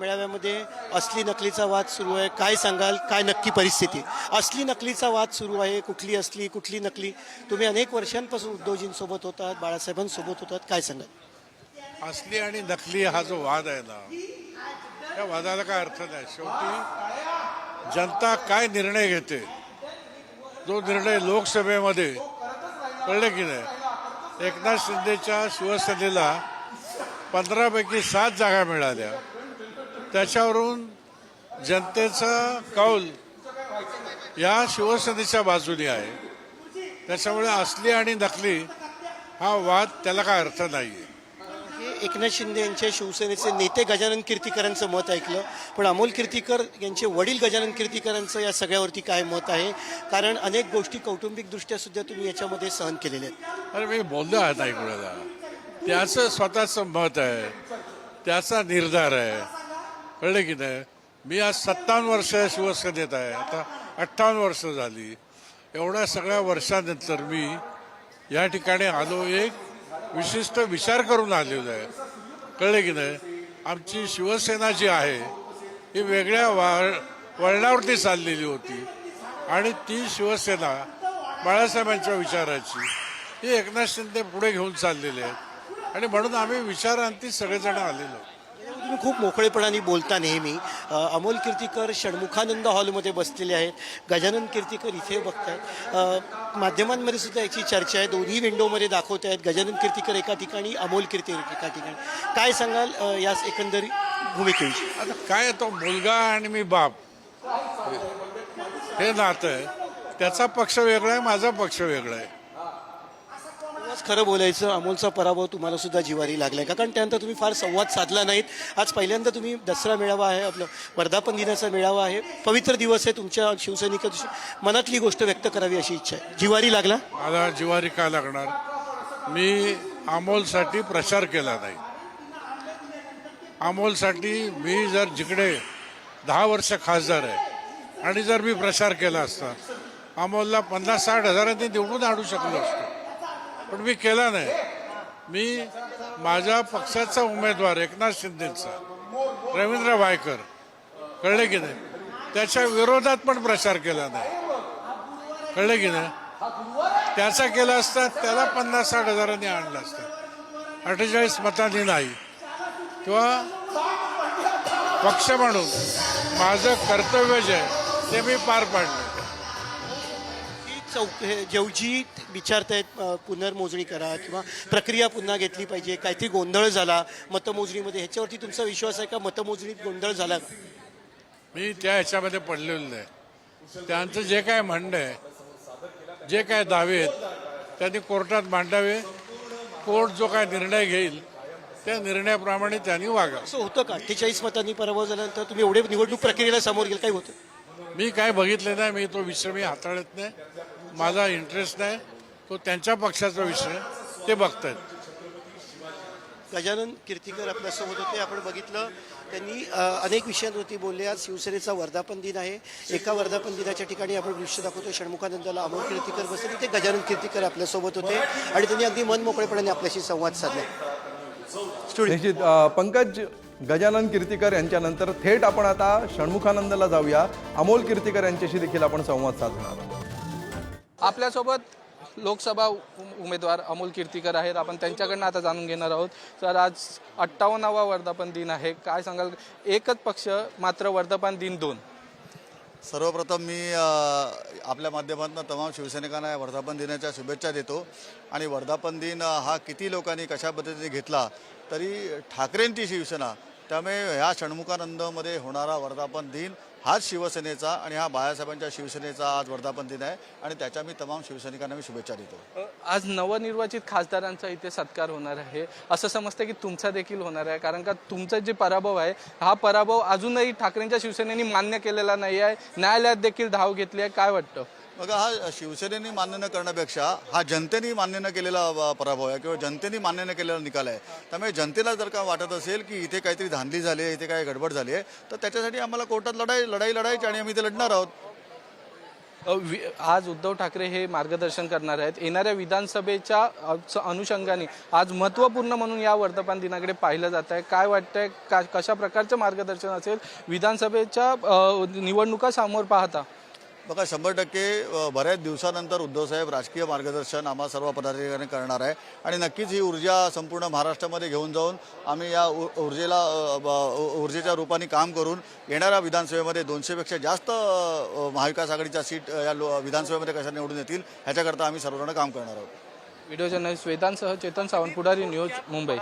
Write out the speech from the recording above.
मेळाव्यामध्ये असली नकलीचा वाद सुरू आहे काय सांगाल काय नक्की परिस्थिती? असली नकलीचा वाद सुरू आहे कुठली असली कुठली नकली? तुम्ही अनेक वर्षांपासून उद्धवजींसोबत होतात बाळासाहेबांसोबत होतात काय सांगाल? असली आणि नकली हा जो वाद आहे ना त्या वादाला काय अर्थ नाही. शेवटी जनता काय निर्णय घेते जो निर्णय लोकसभेमध्ये कळलं की नाही. एकनाथ शिंदेच्या शिवसेनेला पंधरापैकी सात जागा मिळाल्या. त्याच्यावरून जनतेचा कौल या शिवसेनेच्या बाजूने आहे. त्याच्यामुळे असली आणि नकली हा वाद त्याला काय अर्थ नाही आहे एकनाथ शिंदे यांच्या शिवसेनेचे नेते गजानन कीर्तीकरांचं मत ऐकलं. पण अमोल कीर्तीकर यांचे वडील गजानन कीर्तीकरांचं या सगळ्यावरती काय मत आहे? कारण अनेक गोष्टी कौटुंबिकदृष्ट्या सुद्धा तुम्ही याच्यामध्ये सहन केलेल्या आहेत. अरे मी बोललो आहे नाही कोणाला त्याचं स्वतःचं मत आहे. त्याचा निर्धार आहे. कळलं की नाही? मी आज सत्तावन्न वर्ष शिवसेनेत आहे. आता अठ्ठावन्न वर्ष झाली. एवढ्या सगळ्या वर्षानंतर मी या ठिकाणी आलो एक विशिष्ट विचार करून आलेलो आहे. कळलं की नाही? आमची शिवसेना जी आहे ही वेगळ्या वा वळणावरती चाललेली होती. आणि ती शिवसेना बाळासाहेबांच्या विचाराची ही एकनाथ शिंदे पुढे घेऊन चाललेले आहेत. आणि म्हणून आम्ही विचारांती सगळेजण आलेलो तुम्ही खूप मोकळेपणाने बोलता नेहमी. अमोल कीर्तीकर षण्मुखानंद हॉलमध्ये बसलेले आहेत. गजानन कीर्तीकर इथे बघतायत. माध्यमांमध्ये सुद्धा याची चर्चा आहे. दोन्ही विंडोमध्ये दाखवत आहेत. गजानन कीर्तीकर एका ठिकाणी अमोल कीर्तीकर एका ठिकाणी. काय सांगाल अ, या एकंदरी भूमिकेची आता काय तो मुलगा आणि मी बाप. हे नातं आहे. त्याचा पक्ष वेगळा आहे माझा पक्ष वेगळा आहे. आज खरं बोलायचं अमोलचा पराभव तुम्हाला सुद्धा जिवारी लागलाय का? कारण त्यानंतर तुम्ही फार संवाद साधला नाहीत. आज पहिल्यांदा तुम्ही दसरा मेळावा आहे आपलं वर्धापन दिनाचा मेळावा आहे. पवित्र दिवस आहे तुमच्या शिवसैनिक मनातली गोष्ट व्यक्त करावी अशी इच्छा आहे. जिवारी लागला? मला जिवारी का लागणार? मी अमोलसाठी प्रचार केला नाही. अमोलसाठी मी जर जिकडे दहा वर्ष खासदार आहे आणि जर मी प्रचार केला असता अमोलला पन्नास साठ हजारांनी निवडून आणू शकलो असतो. पण मी केला नाही. मी माझ्या पक्षाचा उमेदवार एकनाथ शिंदेचा रवींद्र वायकर कळले की नाही? त्याच्या विरोधात पण प्रचार केला नाही. कळले की नाही? त्याचा केला असता त्याला पन्नास साठ हजारांनी आणलं असतं. अठ्ठेचाळीस मतांनी नाही. किंवा पक्ष म्हणून माझं कर्तव्य जे आहे ते मी पार पाडलं. चौक हे जेवजी विचारतायत अ, पुनर्मोजणी करा किंवा प्रक्रिया पुन्हा घेतली पाहिजे. काहीतरी गोंधळ झाला मतमोजणीमध्ये. ह्याच्यावरती तुमचा विश्वास आहे का? मतमोजणीत गोंधळ झाला? मी त्या ह्याच्यामध्ये पडलेलो नाही. त्यांचं जे काय म्हणणं आहे जे काय दावे आहेत त्यांनी कोर्टात मांडावे. कोर्ट जो काय निर्णय घेईल त्या निर्णयाप्रमाणे त्यांनी वागा असं होतं का? अठ्ठेचाळीस मतांनी पराभव झाल्यानंतर तुम्ही एवढे निवडणूक प्रक्रियेला समोर गेल काही होतं? मी काय बघितलं नाही मी तो विषय मी हाताळत नाही. माझा इंटरेस्ट नाही. तो त्यांच्या पक्षाचा विषय. ते बघतायत. गजानन कीर्तीकर आपल्यासोबत होते. आपण बघितलं. त्यांनी अनेक विषयांवरती बोलले. आज शिवसेनेचा वर्धापन दिन आहे. एका वर्धापन दिनाच्या ठिकाणी आपण दृश्य दाखवतो षण्मुखानंदाला अमोल कीर्तीकर बसले. तिथे गजानन कीर्तीकर आपल्यासोबत होते. आणि त्यांनी अगदी मन मोकळेपणाने आपल्याशी संवाद साधला. निश्चित पंकज गजानन कीर्तीकर यांच्यानंतर थेट आपण आता षण्मुखानंदला जाऊया. अमोल कीर्तीकर यांच्याशी देखील आपण संवाद साधणार आहोत. आपल्यासोबत लोकसभा उ- उमेदवार अमोल कीर्तीकर आहेत. आपण त्यांच्याकडनं आता जाणून घेणार आहोत. तर आज अठ्ठावन्नावा वर्धापन दिन आहे. काय सांगाल? एकच पक्ष मात्र वर्धापन दिन दोन. सर्वप्रथम मी आपल्या माध्यमातून तमाम शिवसैनिकांना या वर्धापन दिनाच्या शुभेच्छा देतो. आणि वर्धापन दिन हा किती लोकांनी कशा पद्धतीने घेतला तरी ठाकरेंची शिवसेना त्यामुळे ह्या षण्मुखानंदमध्ये होणारा वर्धापन दिन हाच शिवसेनेचा आणि हा बाळासाहेबांच्या शिवसेनेचा आज वर्धापन दिन आहे आणि त्याच्या मी तमाम शिवसैनिकांना मी शुभेच्छा देतो. आज नवनिर्वाचित खासदारांचा इथे सत्कार होणार आहे. असं समजतं की तुमचा देखील होणार आहे कारण का तुमचा जे पराभव आहे हा पराभव अजूनही ठाकरेंच्या शिवसेनेने मान्य केलेला नाही आहे. न्यायालयात देखील धाव घेतली आहे. काय वाटतं? बघा हा शिवसेनेने मान्य न करण्यापेक्षा हा जनतेने मान्य न केलेला पराभव आहे किंवा जनतेने मान्य न केलेला निकाल आहे. त्यामुळे जनतेला जर का वाटत असेल की इथे काहीतरी धांदली झाली आहे इथे काही गडबड झाली आहे तर त्याच्यासाठी आम्हाला कोर्टात लढाई लढाई लढायची आणि आम्ही ते लढणार आहोत. वि- आज उद्धव ठाकरे हे मार्गदर्शन करणार आहेत. येणाऱ्या विधानसभेच्या अनुषंगाने आज महत्त्वपूर्ण म्हणून या वर्धमान दिनाकडे पाहिलं जात आहे. काय वाटतंय? का कशा प्रकारचं मार्गदर्शन असेल? विधानसभेच्या निवडणुका समोर पाहता. बघा शंभर टक्के बऱ्याच दिवसानंतर उद्धवसाहेब राजकीय मार्गदर्शन आम्हा सर्व पदाधिकाऱ्यांनी करणार आहे. आणि नक्कीच ही ऊर्जा संपूर्ण महाराष्ट्रामध्ये घेऊन जाऊन आम्ही या ऊर्जेला ऊर्जेच्या रूपाने काम करून येणाऱ्या विधानसभेमध्ये दोनशेपेक्षा जास्त महाविकास आघाडीच्या सीट या लो- विधानसभेमध्ये कशा निवडून येतील ह्याच्याकरता आम्ही सर्वजण काम करणार आहोत. व्हिडिओ जर्नलिस्ट वेदांसह चेतन सावंत पुढारी न्यूज मुंबई.